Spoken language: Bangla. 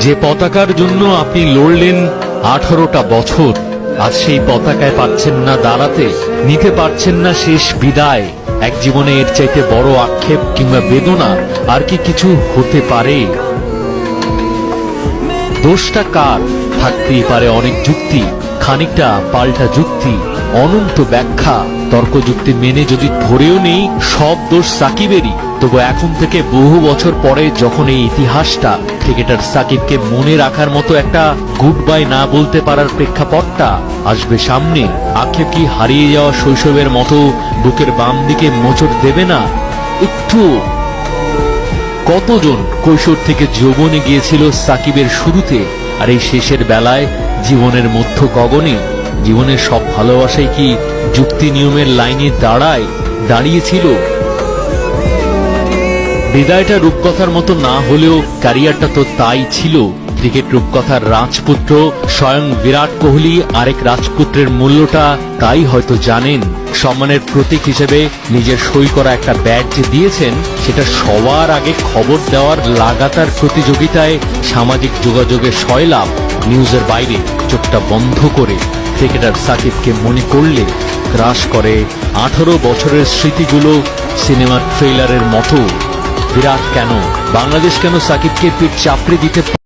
যে পতাকার জন্য আপনি লড়লেন আঠারোটা বছর, আজ সেই পতাকায় পাচ্ছেন না দাঁড়াতে, নিতে পারছেন না শেষ বিদায়। এক জীবনে এর চাইতে বড় আক্ষেপ কিংবা বেদনা আর কি কিছু হতে পারে? দোষটা কার? থাকতেই পারে অনেক যুক্তি, খানিকটা পাল্টা যুক্তি, অনন্ত ব্যাখ্যা। তর্ক যুক্তি মেনে যদি ধরেও নেই, সব দোষ সাকিবেরই। তবু এখন থেকে বহু বছর পরে যখন এই ইতিহাসটা ক্রিকেটার সাকিবকে মনে রাখার মতো একটা গুড বাই না বলতে পারার প্রেক্ষাপটটা আসবে সামনে আক্ষেপ কি হারিয়ে যাওয়া শৈশবের মতো বুকের বাম দিকে মোচড় দেবে না? একটু কতজন কৈশোর থেকে যৌবনে গিয়েছিল সাকিবের শুরুতে আর এই শেষের বেলায় জীবনের মধ্য গগনে? জীবনের সব ভালোবাসাই কি যুক্তি নিয়মের লাইনে দাঁড়ায়, দাঁড়িয়েছিল বিদায়টা রূপকথার মতো না হলেও ক্যারিয়ারটা তো তাই ছিল। ক্রিকেট রূপকথার রাজপুত্র স্বয়ং বিরাট কোহলি আরেক রাজপুত্রের মূল্যটা তাই হয়তো জানেন। সম্মানের প্রতীক হিসেবে নিজের সই করা একটা ব্যাট যে দিয়েছেন, সেটা সবার আগে খবর দেওয়ার লাগাতার প্রতিযোগিতায় সামাজিক যোগাযোগের সয়লাভ নিউজের বাইরে চোখটা বন্ধ করে ক্রিকেটার সাকিবকে মনে করলে গ্রাস করে। আঠারো বছরের স্মৃতিগুলো সিনেমার ট্রেলারের মতো। বিরাট কেন? বাংলাদেশ কেন সাকিবকে পিঠ চাপড়ে দিতে